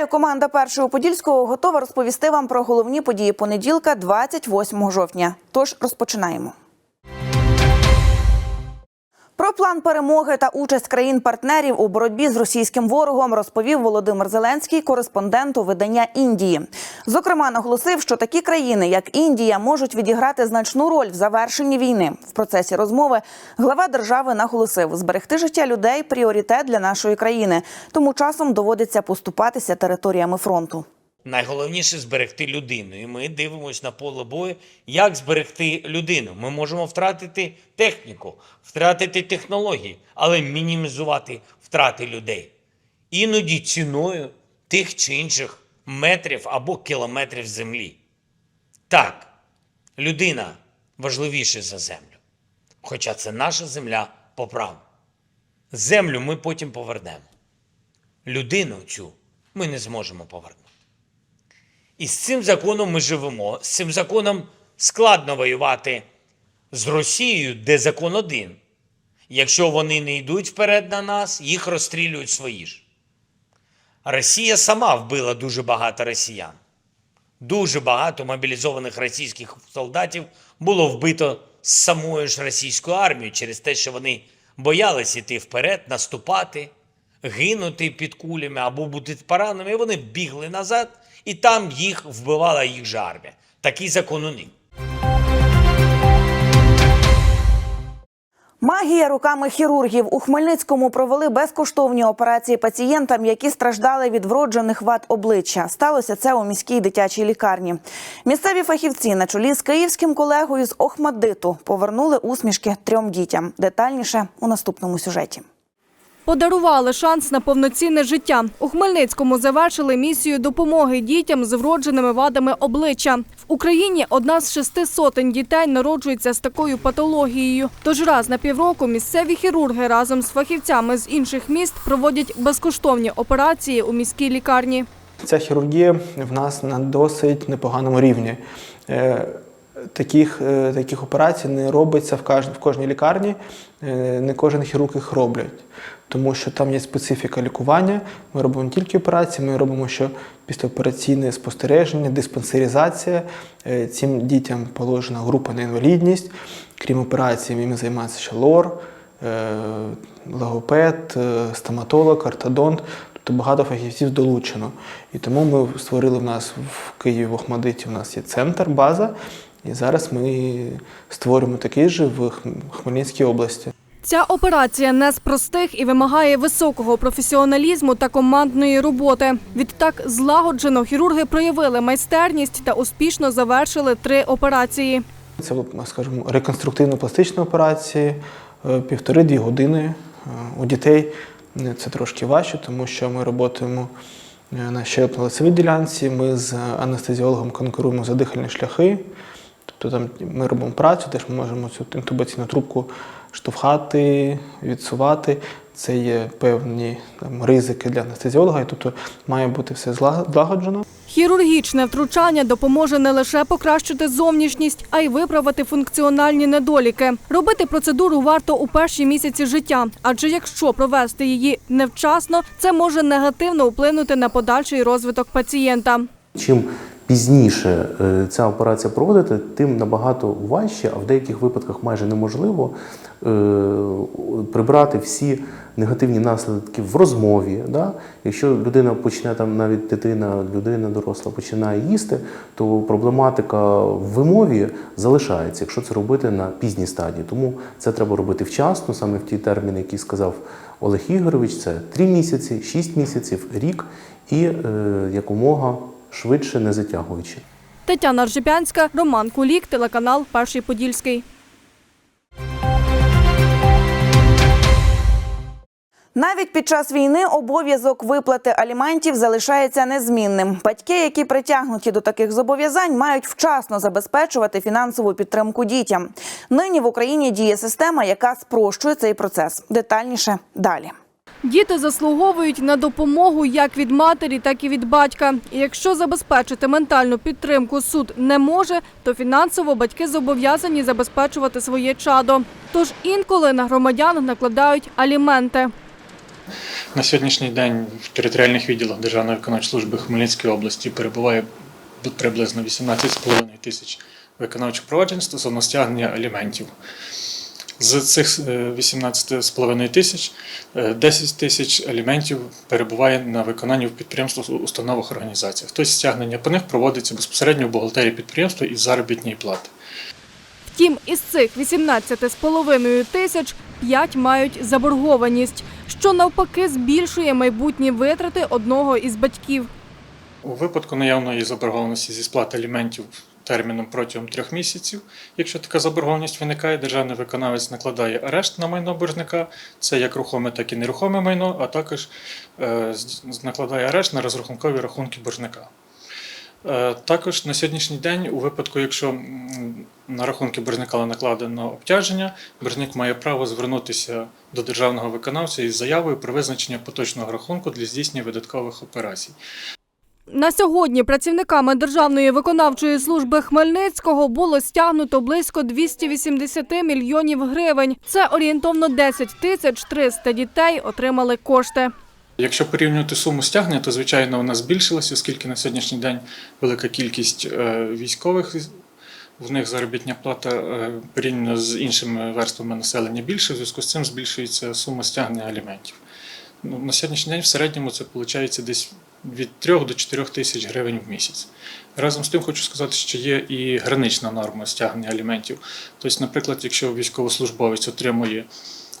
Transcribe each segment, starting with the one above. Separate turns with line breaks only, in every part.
Вітаю, команда першого подільського готова розповісти вам про головні події понеділка, 28 жовтня. Тож розпочинаємо. Про план перемоги та участь країн-партнерів у боротьбі з російським ворогом розповів Володимир Зеленський, кореспонденту видання Індії. Зокрема, наголосив, що такі країни, як Індія, можуть відіграти значну роль в завершенні війни. В процесі розмови глава держави наголосив, зберегти життя людей пріоритет для нашої країни. Тому часом доводиться поступатися територіями фронту.
Найголовніше зберегти людину. І ми дивимося на поле бою, як зберегти людину. Ми можемо втратити техніку, втратити технології, але мінімізувати втрати людей. Іноді ціною тих чи інших метрів або кілометрів землі. Так, людина важливіша за землю. Хоча це наша земля по праву. Землю ми потім повернемо. Людину цю ми не зможемо повернути. І з цим законом ми живемо. З цим законом складно воювати з Росією, де закон один. Якщо вони не йдуть вперед на нас, їх розстрілюють свої ж. Росія сама вбила дуже багато росіян. Дуже багато мобілізованих російських солдатів було вбито з самою ж російською армією через те, що вони боялись іти вперед, наступати, гинути під кулями або бути пораненими. Вони бігли назад, і там їх вбивала їх же армія. Такий закон у них.
Магія руками хірургів у Хмельницькому провели безкоштовні операції пацієнтам, які страждали від вроджених вад обличчя. Сталося це у міській дитячій лікарні. Місцеві фахівці на чолі з київським колегою з Охмаддиту повернули усмішки трьом дітям. Детальніше у наступному сюжеті.
Подарували шанс на повноцінне життя. У Хмельницькому завершили місію допомоги дітям з вродженими вадами обличчя. Україні одна з шести сотень дітей народжується з такою патологією. Тож раз на півроку місцеві хірурги разом з фахівцями з інших міст проводять безкоштовні операції у міській лікарні.
Ця хірургія в нас на досить непоганому рівні. Е, Таких, е, таких операцій не робиться в, кожній лікарні, не кожен хірург їх роблять, тому що там є специфіка лікування. Ми робимо не тільки операції, ми робимо що післяопераційне спостереження, диспансеризація. Е, Цим дітям положена група на інвалідність. Крім операцій, їм займається ще лор, е, логопед, е, стоматолог, ортодонт. Тобто багато фахівців долучено. І тому ми створили в нас в Києві, в Охмадиті, у нас є центр, база. І зараз ми створюємо такий же в Хмельницькій області.
Ця операція не з простих і вимагає високого професіоналізму та командної роботи. Відтак злагоджено хірурги проявили майстерність та успішно завершили три операції.
Це, скажімо, реконструктивно-пластичні операції, е, півтори-дві години. Е, У дітей це трошки важче, тому що ми працюємо е, на щелепно-лицевій ділянці, ми з анестезіологом конкуруємо за дихальні шляхи. Тобто там ми робимо працю, теж ми можемо цю інтубаційну трубку штовхати, відсувати. Це є певні там, ризики для анестезіолога, і тобто має бути все злагоджено.
Хірургічне втручання допоможе не лише покращити зовнішність, а й виправити функціональні недоліки. Робити процедуру варто у перші місяці життя, адже якщо провести її невчасно, це може негативно вплинути на подальший розвиток пацієнта.
Чим пізніше е, ця операція проводити, тим набагато важче, а в деяких випадках майже неможливо е, прибрати всі негативні наслідки в розмові. Да? Якщо людина почне там, навіть дитина, людина доросла починає їсти, то проблематика в вимові залишається, якщо це робити на пізній стадії. Тому це треба робити вчасно, саме в ті терміни, які сказав Олег Ігорович, це 3 місяці, 6 місяців, рік і е, якомога швидше не затягуючи.
Тетяна Ржепянська, Роман Кулік, телеканал Перший Подільський.
Навіть під час війни обов'язок виплати аліментів залишається незмінним. Батьки, які притягнуті до таких зобов'язань, мають вчасно забезпечувати фінансову підтримку дітям. Нині в Україні діє система, яка спрощує цей процес. Детальніше далі.
Діти заслуговують на допомогу як від матері, так і від батька. І якщо забезпечити ментальну підтримку суд не може, то фінансово батьки зобов'язані забезпечувати своє чадо. Тож інколи на громадян накладають аліменти.
На сьогоднішній день в територіальних відділах Державної виконавчої служби Хмельницької області перебуває приблизно 18,5 тисяч виконавчих проваджень стосовно стягнення аліментів. З цих е, 18,5 тисяч е, 10 тисяч аліментів перебуває на виконанні в підприємствах, установах, організаціях. Тобто стягнення по них проводиться безпосередньо в бухгалтерії підприємства із заробітної плати.
Втім, із цих 18,5 тисяч 5 мають заборгованість, що навпаки збільшує майбутні витрати одного із батьків.
У випадку наявної заборгованості зі сплати аліментів терміном протягом трьох місяців, якщо така заборгованість виникає, державний виконавець накладає арешт на майно боржника, це як рухоме, так і нерухоме майно, а також е, накладає арешт на розрахункові рахунки боржника. Е, Також на сьогоднішній день, у випадку, якщо на рахунки боржника накладено обтяження, боржник має право звернутися до державного виконавця із заявою про визначення поточного рахунку для здійснення видаткових операцій.
На сьогодні працівниками Державної виконавчої служби Хмельницького було стягнуто близько 280 мільйонів гривень. Це орієнтовно 10 тисяч 300 дітей отримали кошти.
Якщо порівнювати суму стягнення, то звичайно вона збільшилася, оскільки на сьогоднішній день велика кількість е, військових. В них заробітня плата е, порівняно з іншими верствами населення більше, в зв'язку з цим збільшується сума стягнення аліментів. Ну, на сьогоднішній день в середньому це виходить десь від 3 до 4 тисяч гривень в місяць. Разом з тим хочу сказати, що є і гранична норма стягнення аліментів. Тобто, наприклад, якщо військовослужбовець отримує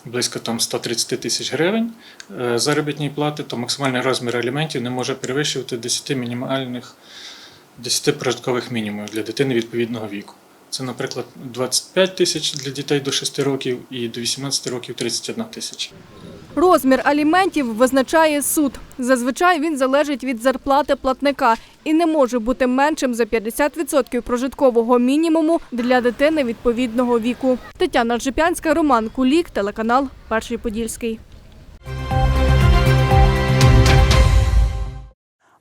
близько там 130 тисяч гривень е, заробітної плати, то максимальний розмір аліментів не може перевищувати 10 мінімальних 10 прожиткових мінімумів для дитини відповідного віку. Це, наприклад, 25 тисяч для дітей до 6 років і до 18 років 31 тисяча.
Розмір аліментів визначає суд. Зазвичай він залежить від зарплати платника і не може бути меншим за 50% прожиткового мінімуму для дитини відповідного віку. Тетяна Джипянська, Роман Кулік, телеканал Перший Подільський.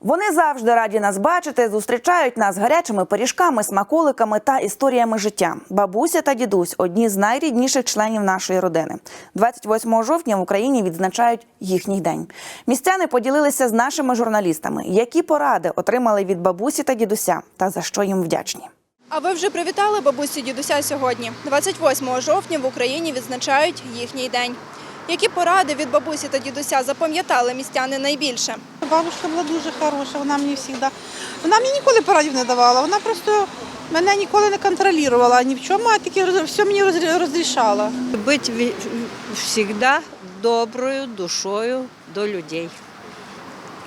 Вони завжди раді нас бачити, зустрічають нас гарячими пиріжками, смаколиками та історіями життя. Бабуся та дідусь одні з найрідніших членів нашої родини. 28 жовтня в Україні відзначають їхній день. Містяни поділилися з нашими журналістами, які поради отримали від бабусі та дідуся, та за що їм вдячні.
А ви вже привітали бабусі дідуся сьогодні. 28 жовтня в Україні відзначають їхній день. Які поради від бабусі та дідуся запам'ятали містяни найбільше?
Бабушка була дуже хороша, вона мені завжди. Вона мені ніколи порадів не давала. Вона просто мене ніколи не контролювала ні в чому, а тільки все мені розрішала.
Бути завжди доброю душою до людей.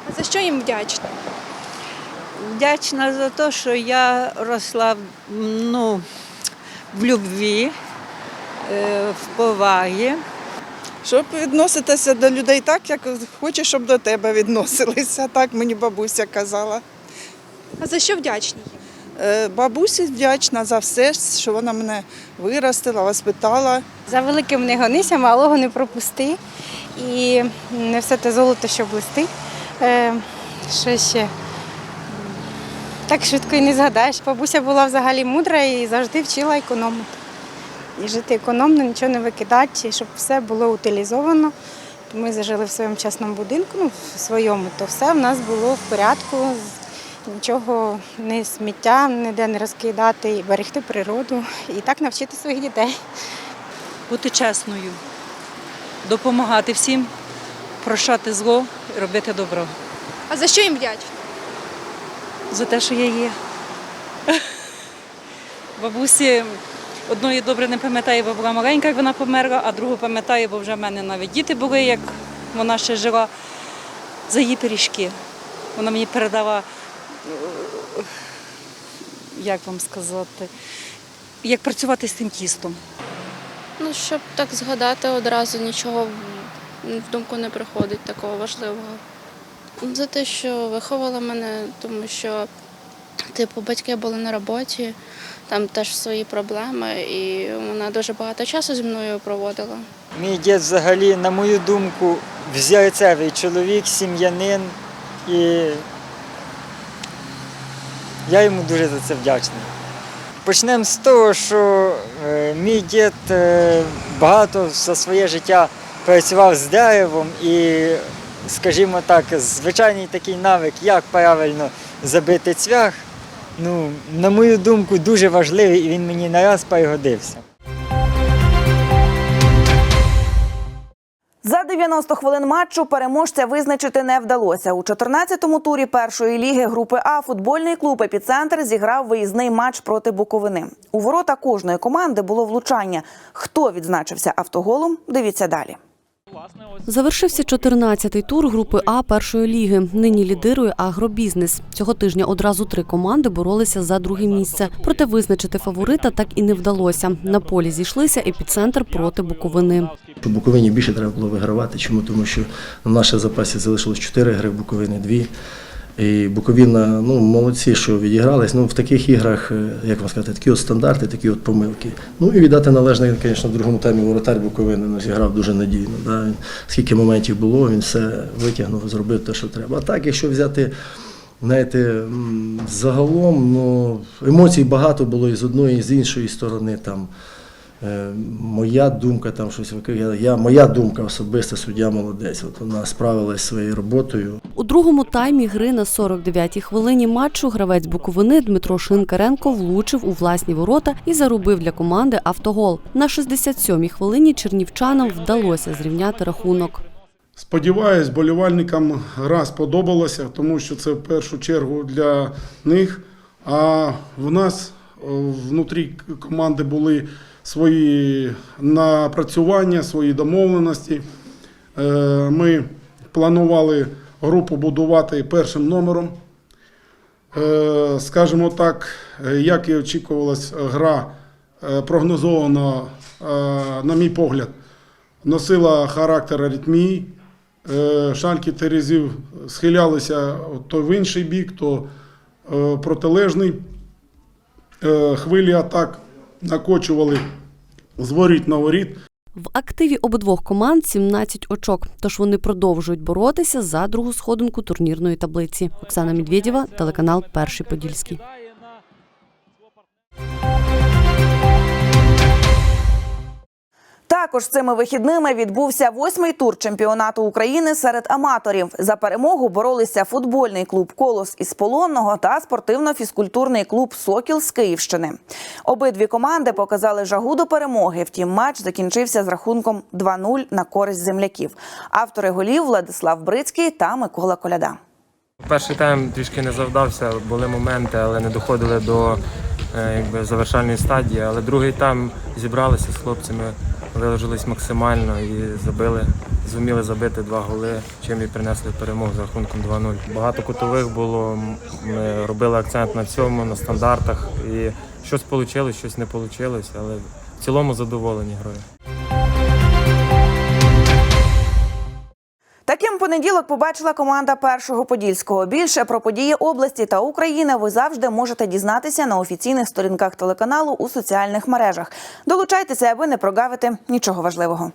А за що їм вдячні?
Вдячна за те, що я росла ну, в любві, е, в повагі.
Щоб відноситися до людей так, як хочеш, щоб до тебе відносилися. Так мені бабуся казала.
А за що вдячні?
Е, Бабусі вдячна за все, що вона мене виростила, воспитала.
За великим не гонися, малого не пропусти. І не все те золото, що блисти. Е, що ще? Так швидко і не згадаєш. Бабуся була взагалі мудра і завжди вчила економити. І жити економно, нічого не викидати, щоб все було утилізовано. Ми зажили в своєму частному будинку, ну, в своєму, то все в нас було в порядку. Нічого не сміття, ніде не розкидати, і берегти природу. І так навчити своїх дітей.
бути чесною, допомагати всім, прощати зло, і робити добро.
А за що їм вдячні?
За те, що я є. Бабусі одної добре не пам'ятаю, бо була маленька, як вона померла, а другу пам'ятаю, бо вже в мене навіть діти були, як вона ще жила, за її пиріжки. Вона мені передала, е, як вам сказати, як працювати з тим тістом.
Ну, щоб так згадати одразу нічого в- в думку не приходить такого важливого. За те, що виховала мене, тому що, типу, батьки були на роботі, там теж свої проблеми, і вона дуже багато часу зі мною проводила.
Мій дід взагалі, на мою думку, взірцевий чоловік, сім'янин і я йому дуже за це вдячний. Почнемо з того, що е, мій дід е, багато за своє життя працював з деревом і, скажімо так, звичайний такий навик, як правильно забити цвях, ну, на мою думку, дуже важливий і він мені нараз пригодився.
За 90 хвилин матчу переможця визначити не вдалося. У 14-му турі першої ліги групи А футбольний клуб Епіцентр зіграв виїзний матч проти Буковини. У ворота кожної команди було влучання. Хто відзначився автоголом? Дивіться далі.
Завершився 14-й тур групи А першої ліги. Нині лідирує агробізнес. Цього тижня одразу три команди боролися за друге місце. Проте визначити фаворита так і не вдалося. На полі зійшлися епіцентр проти Буковини.
У Буковині більше треба було вигравати. Чому? Тому що на нашій запасі залишилось 4 гри, в Буковини 2. І Буковина, ну, молодці, що відігрались. Ну, в таких іграх, е, як вам сказати, такі от стандарти, такі от помилки. Ну і віддати належне, звісно, в другому таймі воротар Буковини ну, зіграв дуже надійно. Да? Скільки моментів було, він все витягнув, зробив те, що треба. А так, якщо взяти, знаєте, загалом, ну, емоцій багато було і з одної, і з іншої сторони. Там, Моя думка там щось я моя думка особиста, суддя молодець. От вона справилась своєю роботою.
У другому таймі гри на 49-й хвилині матчу гравець Буковини Дмитро Шинкаренко влучив у власні ворота і заробив для команди автогол. На 67-й хвилині чернівчанам вдалося зрівняти рахунок.
Сподіваюсь, болівальникам гра сподобалася, тому що це в першу чергу для них. А в нас внутрі команди були свої напрацювання, свої домовленості. Е, Ми планували групу будувати першим номером. Е, Скажімо так, як і очікувалась, гра е, прогнозована, на мій погляд, носила характер аритмії. Шальки Терезів схилялися то в інший бік, то протилежний. Хвилі атак накочували з на воріт.
В активі обидвох команд 17 очок, тож вони продовжують боротися за другу сходинку турнірної таблиці. Оксана Медведєва, телеканал Перший Подільський.
Також цими вихідними відбувся восьмий тур чемпіонату України серед аматорів. За перемогу боролися футбольний клуб Колос із Полонного та спортивно-фізкультурний клуб Сокіл з Київщини. Обидві команди показали жагу до перемоги. Втім, матч закінчився з рахунком 2-0 на користь земляків. Автори голів Владислав Брицький та Микола Коляда.
Перший тайм трішки не завдався, були моменти, але не доходили до е, якби, завершальної стадії. Але другий тайм зібралися з хлопцями, виложились максимально і забили, зуміли забити два голи, чим і принесли перемогу за рахунком 2-0. Багато кутових було. Ми робили акцент на цьому, на стандартах. І щось вийшло, щось не вийшло, але в цілому задоволені грою.
Таким понеділок побачила команда першого подільського. Більше про події області та України ви завжди можете дізнатися на офіційних сторінках телеканалу у соціальних мережах. Долучайтеся, аби не прогавити нічого важливого.